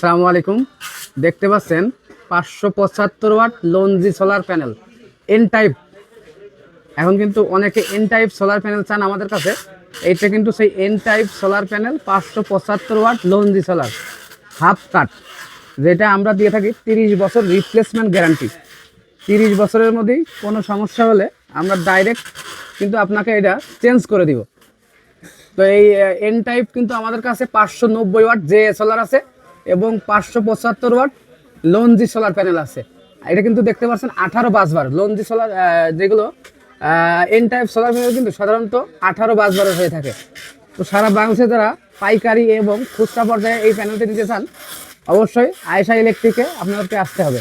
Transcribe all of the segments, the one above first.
আসসালামু আলাইকুম। দেখতে পাচ্ছেন পাঁচশো পঁচাত্তর watt Longi solar panel N type এখন কিন্তু অনেকে এন টাইপ সোলার প্যানেল চান আমাদের কাছে। এইটা কিন্তু সেই এন টাইপ সোলার প্যানেল পাঁচশো পঁচাত্তর watt Longi solar half cut যেটা আমরা দিয়ে থাকি তিরিশ বছর রিপ্লেসমেন্ট গ্যারান্টি তিরিশ বছরের মধ্যেই কোনো সমস্যা হলে আমরা ডাইরেক্ট কিন্তু আপনাকে এটা চেঞ্জ করে দিব। তো এই এন টাইপ কিন্তু আমাদের কাছে পাঁচশো নব্বই ওয়াট যে সোলার আছে এবং পাঁচশো পঁচাত্তর ওয়াট লঞ্জি সোলার প্যানেল আছে। এটা কিন্তু দেখতে পাচ্ছেন আঠারো বাসবার লঞ্জি সোলার যেগুলো এন টাইপ সোলার প্যানেল কিন্তু সাধারণত আঠারো বাসবারের হয়ে থাকে। তো সারা বাংলাদেশে যারা পাইকারি এবং খুচরা পর্যায়ে এই প্যানেলটি নিতে চান, অবশ্যই আয়সা ইলেকট্রিকে আপনাদেরকে আসতে হবে।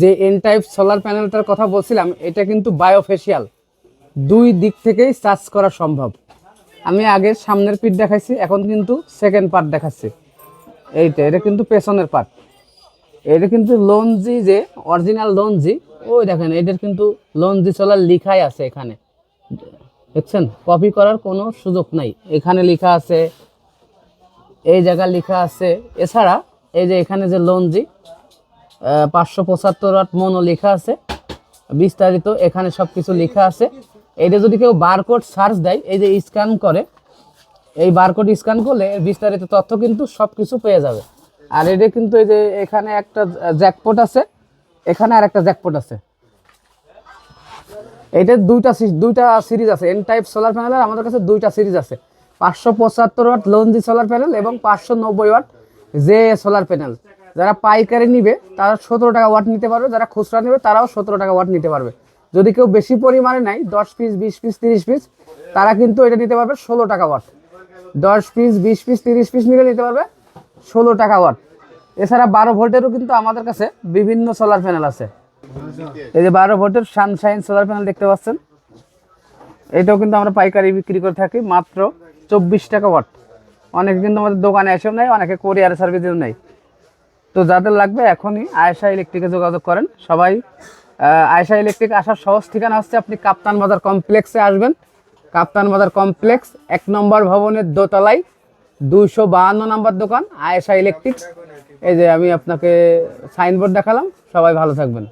যে এন টাইপ সোলার প্যানেলটার কথা বলছিলাম, এটা কিন্তু বায়োফেশিয়াল দুই দিক থেকেই চার্জ করা সম্ভব। আমি আগে সামনের পিঠ দেখাইছি, এখন কিন্তু সেকেন্ড পার্ট দেখাচ্ছি এইটা, এটা কিন্তু পেছনের পার্ট এটা কিন্তু লঞ্জি যে অরিজিনাল লঞ্জি, ওই দেখেন এটার কিন্তু লঞ্জি চলার লিখাই আছে এখানে। দেখছেন? কপি করার কোনো সুযোগ নাই। এখানে লেখা আছে, এই জায়গায় লেখা আছে। এছাড়া এই যে এখানে যে লঞ্জি পাঁচশো পঁচাত্তর আট মনো লেখা আছে, বিস্তারিত এখানে সব কিছু লেখা আছে। এটা যদি কেউ বারকোড সার্চ দেয়, এই যে স্ক্যান করে, এই বারকোড স্ক্যান করলে বিস্তারিত তথ্য কিন্তু সব কিছু পেয়ে যাবে। আর এটা কিন্তু এই যে এখানে একটা জ্যাকপট আছে, এখানে আর একটা জ্যাকপট আছে। এটার দুইটা দুইটা সিরিজ আছে এন টাইপ সোলার প্যানেলের আমাদের কাছে দুইটা সিরিজ আছে। পাঁচশো পঁচাত্তর ওয়াট লঞ্জি সোলার প্যানেল এবং পাঁচশো নব্বই ওয়াট জে সোলার প্যানেল যারা পাইকারি নিবে, তারা সতেরো টাকা ওয়াট নিতে পারবে, যারা খুচরা নেবে, তারাও সতেরো টাকা ওয়াট নিতে পারবে। যদি কেউ বেশি পরিমাণে নেয়, দশ পিস বিশ পিস তিরিশ পিস তারা কিন্তু এটা নিতে পারবে ষোলো টাকা ওয়াট। দশ পিস বিশ পিস তিরিশ পিস নিলে নিতে পারবে ষোলো টাকা ওয়াট। এছাড়া বারো ভোল্টেরও কিন্তু আমাদের কাছে বিভিন্ন সোলার প্যানেল আছে। এই যে বারো ভোল্টের সানশাইন সোলার প্যানেল দেখতে পাচ্ছেন। এটাও কিন্তু আমরা পাইকারি বিক্রি করে থাকি মাত্র চব্বিশ টাকা ওয়াট। অনেকে কিন্তু আমাদের দোকানে এসেও নেয় অনেকে কোরিয়ার সার্ভিসেও নেয় তো যাদের লাগবে এখনই আয়েশা ইলেকট্রিকে যোগাযোগ করেন। সবাই আয়েশা ইলেকট্রিক আসার সহজ ঠিকানা হচ্ছে আপনি কাপ্তান বাজার কমপ্লেক্সে আসবেন। কাপ্তান বাজার কমপ্লেক্স এক নম্বর ভবনের দোতলায় দুশো বাহান্ন নম্বর দোকান, আয়েশা ইলেকট্রিক এই যে আমি আপনাকে সাইনবোর্ড দেখালাম, সবাই ভালো থাকবেন।